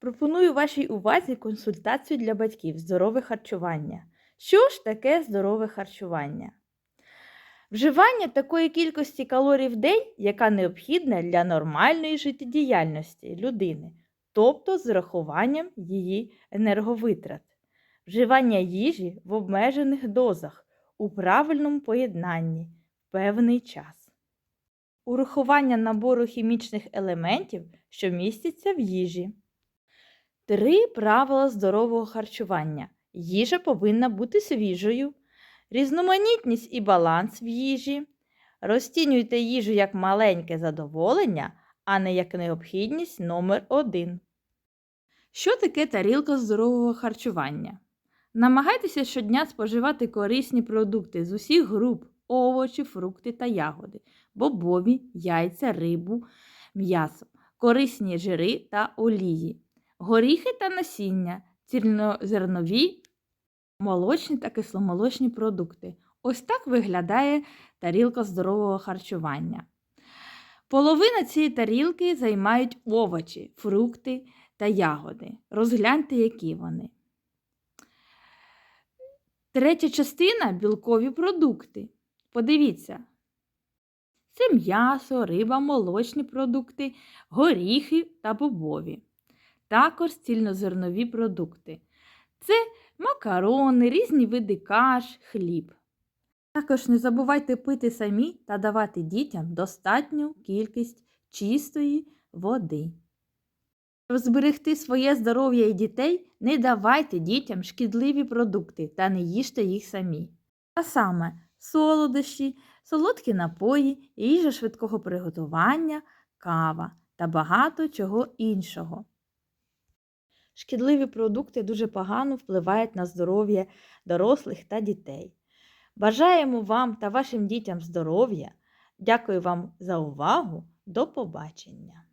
Пропоную вашій увазі консультацію для батьків здорове харчування. Що ж таке здорове харчування? Вживання такої кількості калорій в день, яка необхідна для нормальної життєдіяльності людини, тобто з урахуванням її енерговитрат. Вживання їжі в обмежених дозах у правильному поєднанні в певний час. Урахування набору хімічних елементів, що містяться в їжі. Три правила здорового харчування. Їжа повинна бути свіжою, різноманітність і баланс в їжі. Розцінюйте їжу як маленьке задоволення, а не як необхідність номер один. Що таке тарілка здорового харчування? Намагайтеся щодня споживати корисні продукти з усіх груп овочі, фрукти та ягоди, бобові, яйця, рибу, м'ясо, корисні жири та олії, горіхи та насіння, цільнозернові, молочні та кисломолочні продукти. Ось так виглядає тарілка здорового харчування. Половина цієї тарілки займають овочі, фрукти та ягоди. Розгляньте, які вони. Третя частина білкові продукти. Подивіться. Це м'ясо, риба, молочні продукти, горіхи та бобові. Також цільнозернові продукти. Це макарони, різні види каш, хліб. Також не забувайте пити самі та давати дітям достатню кількість чистої води. Щоб зберегти своє здоров'я і дітей, не давайте дітям шкідливі продукти та не їжте їх самі. А саме солодощі, солодкі напої, їжа швидкого приготування, кава та багато чого іншого. Шкідливі продукти дуже погано впливають на здоров'я дорослих та дітей. Бажаємо вам та вашим дітям здоров'я. Дякую вам за увагу. До побачення!